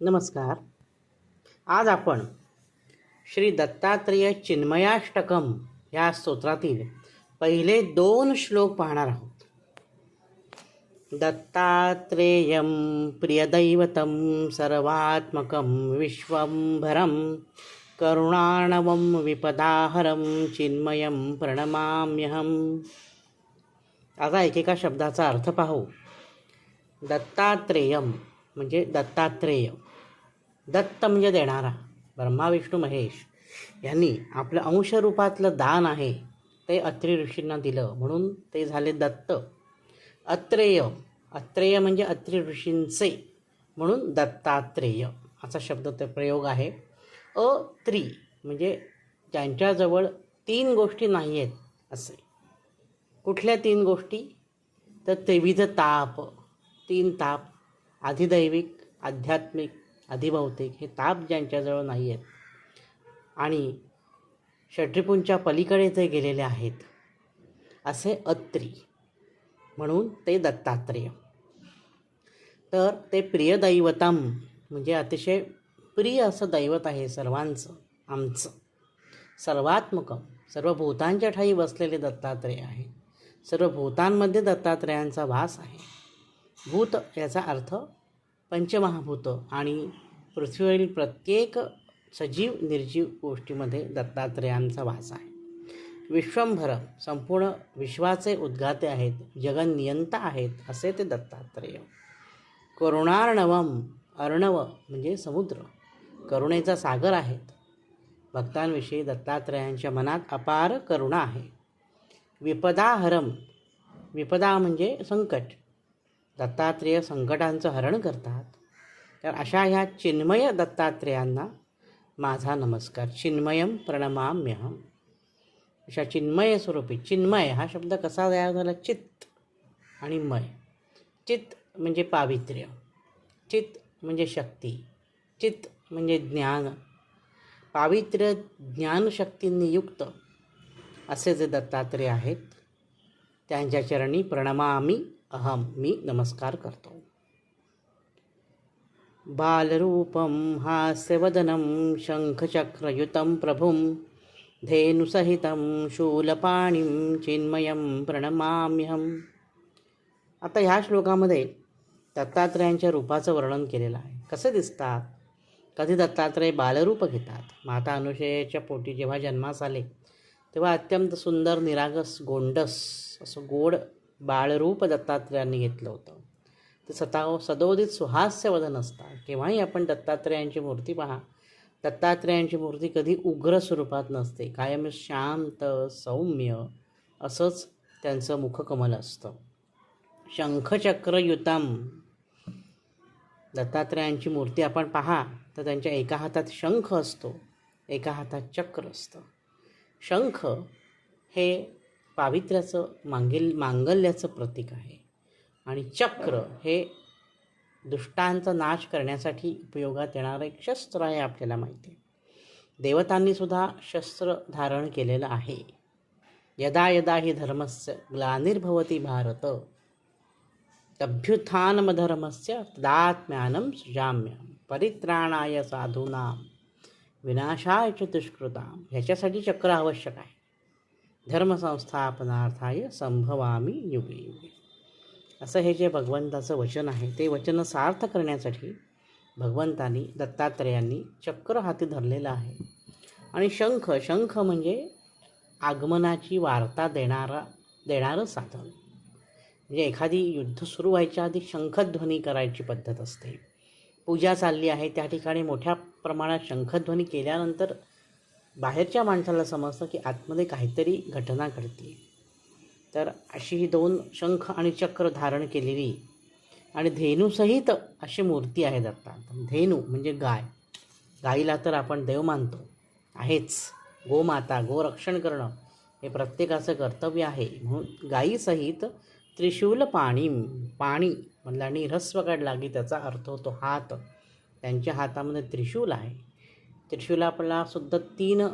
नमस्कार. आज आपण श्री दत्तात्रेय चिन्मयाष्टकम या स्तोत्रातील पहिले दोन श्लोक पाहणार आहोत. दत्तात्रेयं प्रियदैवतं सर्वात्मकं विश्वंभरं करुणाणवं विपदाहरं चिन्मयं प्रणमाम्यहम आता एकेका शब्दाचा अर्थ पाहू. दत्तात्रेयम म्हणजे दत्तात्रेय. दत्त म्हणजे देणारा. ब्रह्मा विष्णू महेश. यांनी आपलं अंशरूपातलं दान आहे ते अत्रि ऋषींना दिलं. म्हणून ते झाले दत्त. अत्रेय. अत्रेय म्हणजे अत्रि ऋषींचे. म्हणून दत्तात्रेय असा शब्द ते प्रयोग आहे. अत्रि म्हणजे ज्यांच्याजवळ तीन गोष्टी नाही आहेत असे. कुठल्या तीन गोष्टी? तर त्रिविध ताप. तीन ताप अधिदैविक आध्यात्मिक अधिभौतिक हे ताप ज्यांच्याजवळ नाही आहेत आणि षड्रिपूंच्या पलीकडे जे गेलेले आहेत असे अत्री म्हणून ते दत्तात्रेय. तर ते प्रियदैवतम म्हणजे अतिशय प्रिय असं दैवत आहे सर्वांचं आमचं. सर्वात्मकम सर्व भूतांच्या ठाई बसलेले दत्तात्रेय आहे. सर्व भूतांमध्ये दत्तात्रेयांचा वास आहे. भूत याचा अर्थ पंचमहाभूत आणि पृथ्वीवरील प्रत्येक सजीव निर्जीव गोष्टीमध्ये दत्तात्रेयांचा वास आहे. विश्वंभर संपूर्ण विश्वाचे उद्गाते आहेत जगनियंता आहेत असे ते दत्तात्रेय. करुणार्णवम अर्णव म्हणजे समुद्र करुणेचा सागर आहेत. भक्तांविषयी दत्तात्रेयांच्या मनात अपार करुणा आहे. विपदाहरम विपदा म्हणजे संकट दत्तात्रेय संकटांचं हरण करतात. तर अशा ह्या चिन्मय दत्तात्रेयांना माझा नमस्कार. चिन्मयम प्रणमाम्यहम अशा चिन्मय स्वरूपी चिन्मय हा शब्द कसा तयार झाला? चित्त आणि मय. चित्त म्हणजे पावित्र्य. चित्त म्हणजे शक्ती. चित्त म्हणजे ज्ञान. पावित्र्य ज्ञानशक्तींनी युक्त असे जे दत्तात्रेय आहेत त्यांच्या चरणी प्रणमामी अहम मी नमस्कार करतो. बालरूपं हास्यवदनं शङ्खचक्रयुतं प्रभुं धेनुसहितं शूलपाणीं चिन्मयं प्रणमाम्यहम् आता ह्या श्लोकामध्ये दत्तात्रयांच्या रूपाचं वर्णन केलेलं आहे. कसे दिसतात? कधी दत्तात्रेय बालरूप घेतात? माता अनुशयेच्या पोटी जेव्हा जन्मास आले तेव्हा अत्यंत सुंदर निरागस गोंडस असं गोड बाळरूप दत्तात्रेयांनी घेतलं होतं. ते स्वतः सदोदित सुहास्यवदन असतात. केव्हाही आपण दत्तात्रेयांची मूर्ती पहा दत्तात्रेयांची मूर्ती कधी उग्र स्वरूपात नसते. कायम शांत सौम्य असंच त्यांचं मुखकमल असतं. शंखचक्रयुतम. दत्तात्रेयांची मूर्ती आपण पहा तर त्यांच्या एका हातात शंख असतो एका हातात चक्र असतं. शंख हे पावित्र्याचं मांगिल मांगल्याचं प्रतीक आहे. आणि चक्र हे दुष्टांचा नाश करण्यासाठी उपयोगात येणारं एक शस्त्र आहे आपल्याला माहिती आहे. देवतांनी सुद्धा शस्त्र धारण केलेलं आहे. यदा यदा ही धर्मस्य ग्लानिर्भवती भारत. तभ्युत्थानमधर्मस्य तदात्म्यानं सृजाम्यहं. परित्राणाय साधूनां. विनाशाय च दुष्कृतां. ह्याच्यासाठी चक्र आवश्यक आहे. धर्मसंस्थापनार्थाय संभवामी युगे युगे. असं हे जे भगवंताचं वचन आहे ते वचन सार्थ करण्यासाठी भगवंतानी दत्तात्रेयांनी चक्र हाती धरलेलं आहे. आणि शंख शंख म्हणजे आगमनाची वार्ता देणारा देणारं साधन. म्हणजे एखादी युद्ध सुरू व्हायच्या आधी शंखध्वनी करायची पद्धत असते. पूजा चालली आहे त्या ठिकाणी मोठ्या प्रमाणात शंखध्वनी केल्यानंतर बाहेरच्या माणसाला समजतं की आतमध्ये काहीतरी घटना घडते तर अशी ही दोन शंख आणि चक्र धारण केलेली आणि धेनूसहित अशी मूर्ती आहे दत्तात. धेनू म्हणजे गाय. गाईला तर आपण देव मानतो. आहेच. गोमाता गोरक्षण करणं हे प्रत्येकाचं कर्तव्य आहे. म्हणून गायीसहित त्रिशूल पाणी पाणी म्हणलं आणि ह्रस्व काढला की त्याचा अर्थ होतो हात. त्यांच्या हातामध्ये त्रिशूल आहे. त्रिशूलापला सुद्धा तीन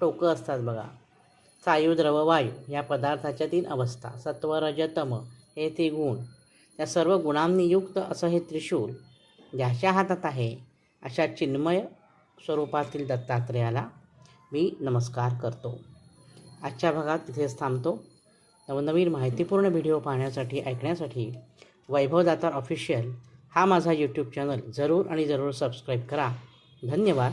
टोकं असतात बघा. सायू द्रव वायू या पदार्थाच्या तीन अवस्था. सत्व रजतम हे ते गुण. त्या सर्व गुणांनी युक्त असं हे त्रिशूल ज्याच्या हातात आहे अशा चिन्मय स्वरूपातील दत्तात्रेयाला मी नमस्कार करतो. आजच्या भागात इथेच थांबतो. नवनवीन माहितीपूर्ण व्हिडिओ पाहण्यासाठी ऐकण्यासाठी वैभव दातार ऑफिशियल हा माझा यूट्यूब चॅनल जरूर आणि जरूर सबस्क्राईब करा. धन्यवाद.